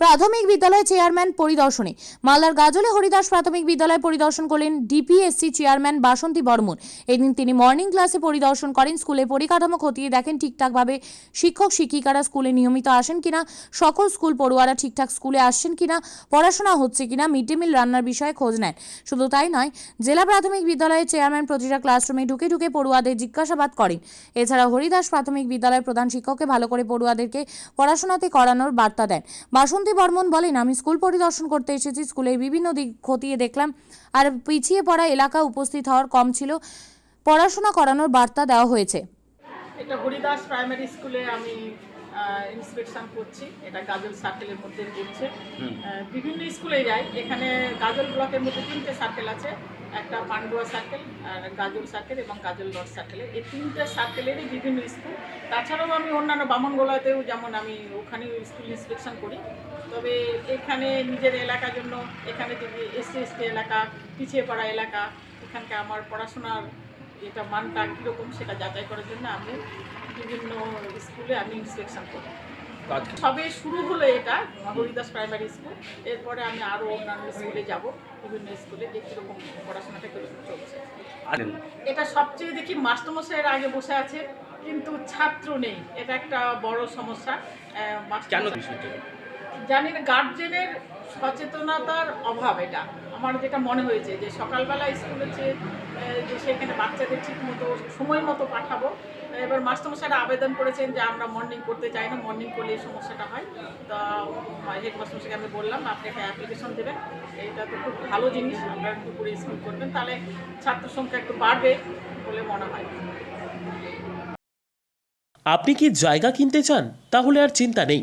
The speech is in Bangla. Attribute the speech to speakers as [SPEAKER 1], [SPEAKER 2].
[SPEAKER 1] প্রাথমিক বিদ্যালয় চেয়ারম্যান পরিদর্শনে। মালদার গাজলে হরিদাস প্রাথমিক বিদ্যালয় পরিদর্শন করলেন ডিপিএসসি চেয়ারম্যান বাসন্তী বর্মন। এদিন তিনি মর্নিং ক্লাসে পরিদর্শন করেন, স্কুলে পরিকাঠামো খতিয়ে দেখেন ঠিকঠাকভাবে শিক্ষক, শিক্ষিকারা স্কুলে নিয়মিত আসেন কিনা, সকল স্কুল পড়ুয়ারা ঠিকঠাক স্কুলে আসছেন কিনা, পড়াশোনা হচ্ছে কিনা মিড ডে মিল রান্নার বিষয়ে খোঁজ নেন। শুধু তাই নয়, জেলা প্রাথমিক বিদ্যালয়ের চেয়ারম্যান প্রতিটা ক্লাসরুমে ঢুকে ঢুকে পড়ুয়াদের জিজ্ঞাসাবাদ করেন। এছাড়া হরিদাস প্রাথমিক বিদ্যালয়ের প্রধান শিক্ষককে ভালো করে পড়ুয়াদেরকে পড়াশোনাতে করানোর বার্তা দেন। বাসন্তী বর্মন বলেন আমি স্কুল পরিদর্শন করতে এসেছি স্কুলের বিভিন্ন দিক খতিয়ে দেখলাম আর পিছিয়ে পড়া এলাকা উপস্থিত হওয়ার কম ছিল। পড়াশোনা করানোর বার্তা দেওয়া হয়েছে।
[SPEAKER 2] এটা হরিদাস প্রাইমারি স্কুলে আমি ইন্সপেকশন করছি। এটা গাজল সার্কেলের মধ্যে পড়ছে বিভিন্ন স্কুলে যাই এখানে গাজল ব্লকের মধ্যে তিনটে সার্কেল আছে। একটা পান্ডুয়া সার্কেল আর গাজল সার্কেল এবং গাজল নর্থ সার্কেলে এই তিনটে সার্কেলেরই বিভিন্ন স্কুল তাছাড়াও আমি অন্যান্য বামনগোলাতেও যেমন আমি ওখানেও স্কুল ইন্সপেকশন করি। তবে এখানে নিজের এলাকার জন্য, এখানে যদি এসটি এসটি এলাকা, পিছিয়ে পড়া এলাকা, এখানকার আমার পড়াশোনার এটা মানটা কীরকম সেটা যাচাই করার জন্য আমি বিভিন্ন স্কুলে আমি ইন্সপেকশন করি। সবে শুরু হলো এটা হরিদাস প্রাইমারি স্কুল। এরপরে আমি আরও অন্যান্য স্কুলে যাব বিভিন্ন স্কুলে যে কীরকম পড়াশোনাটা কীরকম চলছে। এটা সবচেয়ে দেখি মাস্টারমশাইয়ের আগে বসে আছে কিন্তু ছাত্র নেই। এটা একটা বড় সমস্যা।
[SPEAKER 3] কেন
[SPEAKER 2] জানি না গার্জেনের সচেতনতার অভাব এটা। আমার যেটা মনে হয়েছে যে সকালবেলা স্কুলে যে যে সেখানে বাচ্চাদের ঠিক মতো সময় মতো পাঠাবো। এবার মাস্টারমশাইরা আবেদন করেছেন যে আমরা মর্নিং করতে চাই না মর্নিং করলে এই সমস্যাটা হয়। তো হেড মাস্টারমশাইকে আমি বললাম, আপনি একটা অ্যাপ্লিকেশন দেবেন। এইটা তো খুব ভালো জিনিস, আপনারা দুপুরে স্কুল করবেন। তাহলে ছাত্র সংখ্যা একটু বাড়বে বলে মনে হয়।
[SPEAKER 4] আপনি কি জায়গা কিনতে চান? তাহলে আর চিন্তা নেই।